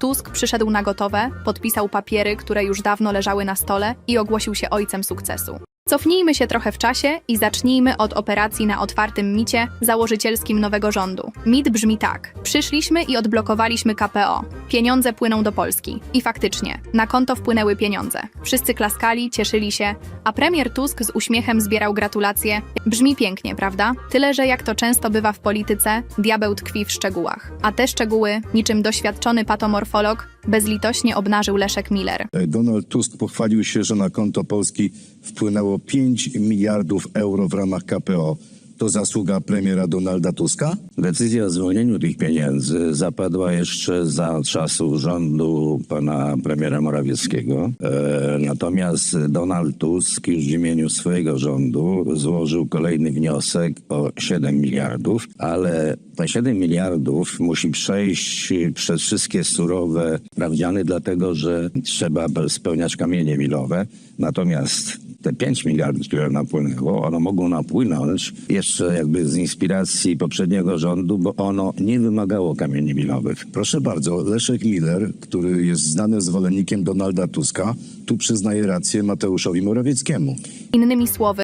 Tusk przyszedł na gotowe, podpisał papiery, które już dawno leżały na stole i ogłosił się ojcem sukcesu. Cofnijmy się trochę w czasie i zacznijmy od operacji na otwartym micie założycielskim nowego rządu. Mit brzmi tak. Przyszliśmy i odblokowaliśmy KPO. Pieniądze płyną do Polski. I faktycznie, na konto wpłynęły pieniądze. Wszyscy klaskali, cieszyli się, a premier Tusk z uśmiechem zbierał gratulacje. Brzmi pięknie, prawda? Tyle, że jak to często bywa w polityce, diabeł tkwi w szczegółach. A te szczegóły, niczym doświadczony patomorfolog, bezlitośnie obnażył Leszek Miller. Donald Tusk pochwalił się, że na konto Polski wpłynęło 5 miliardów euro w ramach KPO. To zasługa premiera Donalda Tuska? Decyzja o zwolnieniu tych pieniędzy zapadła jeszcze za czasów rządu pana premiera Morawieckiego. E, natomiast Donald Tusk już w imieniu swojego rządu złożył kolejny wniosek o 7 miliardów, ale te 7 miliardów musi przejść przez wszystkie surowe sprawdziany, dlatego że trzeba spełniać kamienie milowe. Natomiast te 5 miliardów, które napłynęło, one mogą napłynąć jeszcze jakby z inspiracji poprzedniego rządu, bo ono nie wymagało kamieni milowych. Proszę bardzo, Leszek Miller, który jest znanym zwolennikiem Donalda Tuska, tu przyznaje rację Mateuszowi Morawieckiemu. Innymi słowy,